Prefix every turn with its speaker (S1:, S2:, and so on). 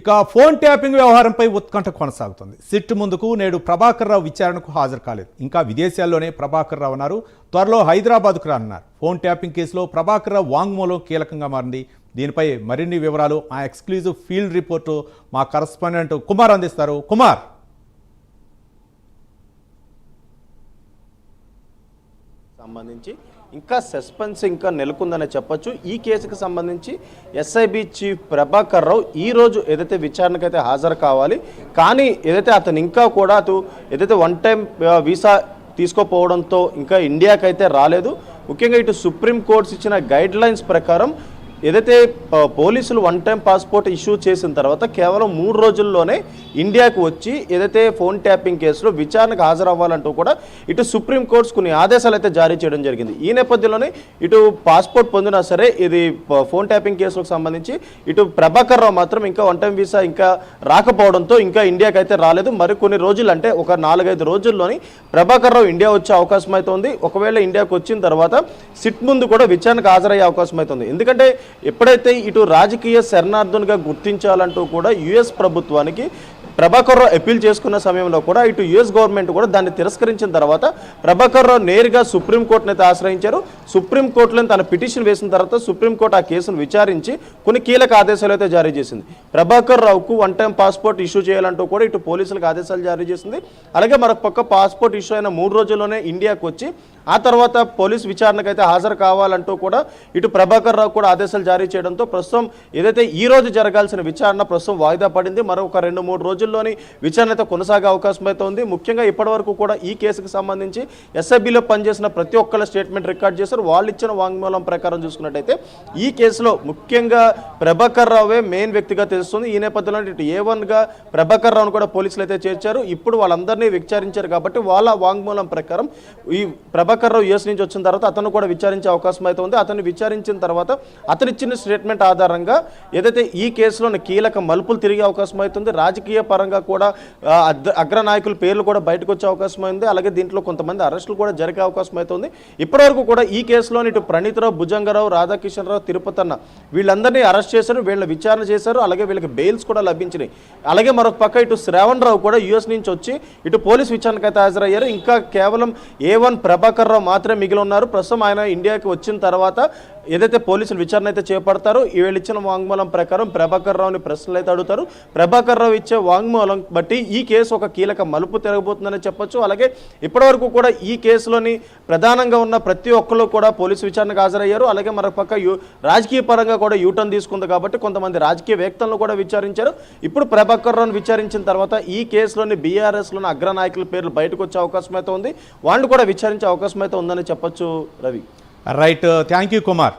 S1: ఇక phone tapping వ్యవహారంపై ఉత్కంఠ కొనసాగుతుంది. సిట్ ముందుకు నేడు ప్రభాకర్ రావు విచారణకు హాజరు కాలేదు. ఇంకా విదేశాల్లోనే ప్రభాకర్ రావు అన్నారు. త్వరలో హైదరాబాద్కు రానున్నారు. ఫోన్ ట్యాపింగ్ కేసులో ప్రభాకర్ రావు వాంగ్మూలం కీలకంగా మారింది. దీనిపై మరిన్ని వివరాలు మా ఎక్స్క్లూజివ్ ఫీల్డ్ రిపోర్టు మా కరస్పాండెంట్ కుమార్ అందిస్తారు. కుమార్!
S2: సంబంధించి ఇంకా సస్పెన్స్ ఇంకా నెలకొందనే చెప్పొచ్చు. ఈ కేసుకు సంబంధించి ఎస్ఐబి చీఫ్ ప్రభాకర్ రావు ఈ రోజు ఏదైతే విచారణకైతే హాజరు కావాలి కానీ ఏదైతే అతను ఇంకా కూడా అటు ఏదైతే వన్ టైం వీసా తీసుకోపోవడంతో ఇంకా ఇండియాకైతే రాలేదు. ముఖ్యంగా ఇటు సుప్రీం కోర్ట్స్ ఇచ్చిన గైడ్ లైన్స్ ప్రకారం ఏదైతే పోలీసులు వన్ టైం పాస్పోర్ట్ ఇష్యూ చేసిన తర్వాత కేవలం మూడు రోజుల్లోనే ఇండియాకు వచ్చి ఏదైతే ఫోన్ ట్యాపింగ్ కేసులో విచారణకు హాజరవ్వాలంటూ కూడా ఇటు సుప్రీం కోర్ట్స్ కొన్ని ఆదేశాలు అయితే జారీ చేయడం జరిగింది. ఈ నేపథ్యంలోనే ఇటు పాస్పోర్ట్ పొందినా సరే ఇది ఫోన్ ట్యాపింగ్ కేసులకు సంబంధించి ఇటు ప్రభాకర్ రావు మాత్రం ఇంకా వన్ టైం వీసా ఇంకా రాకపోవడంతో ఇంకా ఇండియాకి అయితే రాలేదు. మరి కొన్ని రోజులు అంటే ఒక నాలుగైదు రోజుల్లోని ప్రభాకర్ రావు ఇండియా వచ్చే అవకాశం అయితే ఉంది ఒకవేళ ఇండియాకు వచ్చిన తర్వాత సిట్ ముందు కూడా విచారణకు హాజరయ్యే అవకాశం అవుతుంది ఎందుకంటే ఎప్పుడైతే ఇటు రాజకీయ శరణార్థునిగా గుర్తించాలంటూ కూడా యుఎస్ ప్రభుత్వానికి ప్రభాకర్ రావు అప్పీల్ చేసుకున్న సమయంలో కూడా ఇటు యుఎస్ గవర్నమెంట్ కూడా దాన్ని తిరస్కరించిన తర్వాత ప్రభాకర్ రావు నేరుగా సుప్రీంకోర్టును అయితే ఆశ్రయించారు. సుప్రీంకోర్టులో తన పిటిషన్ వేసిన తర్వాత సుప్రీంకోర్టు ఆ కేసును విచారించి కొన్ని కీలక ఆదేశాలు అయితే జారీ చేసింది. ప్రభాకర్ రావుకు వన్ టైం పాస్పోర్ట్ ఇష్యూ చేయాలంటూ కూడా ఇటు పోలీసులకు ఆదేశాలు జారీ చేసింది. అలాగే మరొక పక్క పాస్పోర్ట్ ఇష్యూ అయిన మూడు రోజుల్లోనే ఇండియాకు వచ్చి ఆ తర్వాత పోలీస్ విచారణకైతే హాజరు కావాలంటూ కూడా ఇటు ప్రభాకర్ రావు కూడా ఆదేశాలు జారీ చేయడంతో ప్రస్తుతం ఏదైతే ఈ రోజు జరగాల్సిన విచారణ ప్రస్తుతం వాయిదా పడింది. మరొక రెండు మూడు రోజుల్లోని విచారణ అయితే కొనసాగే అవకాశం అయితే ఉంది. ముఖ్యంగా ఇప్పటివరకు కూడా ఈ కేసుకు సంబంధించి ఎస్ఐబిలో పనిచేసిన ప్రతి ఒక్కళ్ళ స్టేట్మెంట్ రికార్డ్ చేశారు. వాళ్ళు ఇచ్చిన వాంగ్మూలం ప్రకారం చూసుకున్నట్టయితే ఈ కేసులో ముఖ్యంగా ప్రభాకర్ రావే మెయిన్ వ్యక్తిగా తెలుస్తుంది. ఈ నేపథ్యంలో ఇటు ఏ వన్గా ప్రభాకర్ రావును కూడా పోలీసులు అయితే చేర్చారు. ఇప్పుడు వాళ్ళందరినీ విచారించారు కాబట్టి వాళ్ళ వాంగ్మూలం ప్రకారం ఈ ప్రభాకర్ రావు యుఎస్ నుంచి వచ్చిన తర్వాత అతను కూడా విచారించే అవకాశం అయితే ఉంది. అతను విచారించిన తర్వాత అతను ఇచ్చిన స్టేట్మెంట్ ఆధారంగా ఏదైతే ఈ కేసులోని కీలక మలుపులు తిరిగే అవకాశం అవుతుంది రాజకీయ పరంగా కూడా అగ్ర- అగ్రనాయకుల పేర్లు కూడా బయటకు వచ్చే అవకాశం ఉంది అలాగే దీంట్లో కొంతమంది అరెస్టులు కూడా జరిగే అవకాశం అవుతుంది ఇప్పటివరకు కూడా ఈ కేసులోని ఇటు ప్రణీతరావు భుజంగరావు రాధాకిషన్ రావు తిరుపతన్న వీళ్ళందరినీ అరెస్ట్ చేశారు వీళ్ళ విచారణ చేశారు. అలాగే వీళ్ళకి బెయిల్స్ కూడా లభించినాయి. అలాగే మరొక పక్క ఇటు శ్రావణ్ రావు కూడా యుఎస్ నుంచి వచ్చి ఇటు పోలీస్ విచారణకు అయితే హాజరయ్యారు. ఇంకా కేవలం ఏ వన్ ప్రభాకర్ రావు మాత్రమే మిగిలి ఉన్నారు. ప్రస్తుతం ఆయన ఇండియాకి వచ్చిన తర్వాత ఏదైతే పోలీసులు విచారణ అయితే చేపడతారో వీళ్ళు ఇచ్చిన వాంగ్మూలం ప్రకారం ప్రభాకర్ రావుని ప్రశ్నలు అయితే అడుగుతారు. ప్రభాకర్ రావు ఇచ్చే వాంగ్మూలం బట్టి ఈ కేసు ఒక కీలక మలుపు తిరగబోతుందని చెప్పొచ్చు. అలాగే ఇప్పటివరకు కూడా ఈ కేసులోని ప్రధానంగా ఉన్న ప్రతి ఒక్కరు కూడా పోలీసు విచారణకు హాజరయ్యారు. అలాగే మరొక పక్క యూ రాజకీయ పరంగా కూడా యూటర్న్ తీసుకుంది కాబట్టి కొంతమంది రాజకీయ వ్యక్తులను కూడా విచారించారు. ఇప్పుడు ప్రభాకర్ రావును విచారించిన తర్వాత ఈ కేసులోని బీఆర్ఎస్లోని అగ్రనాయకుల పేర్లు బయటకు వచ్చే అవకాశం అయితే ఉంది. వాళ్ళు కూడా విచారించే అవకాశం అయితే ఉందని చెప్పొచ్చు Ravi.
S1: Right thank you Kumar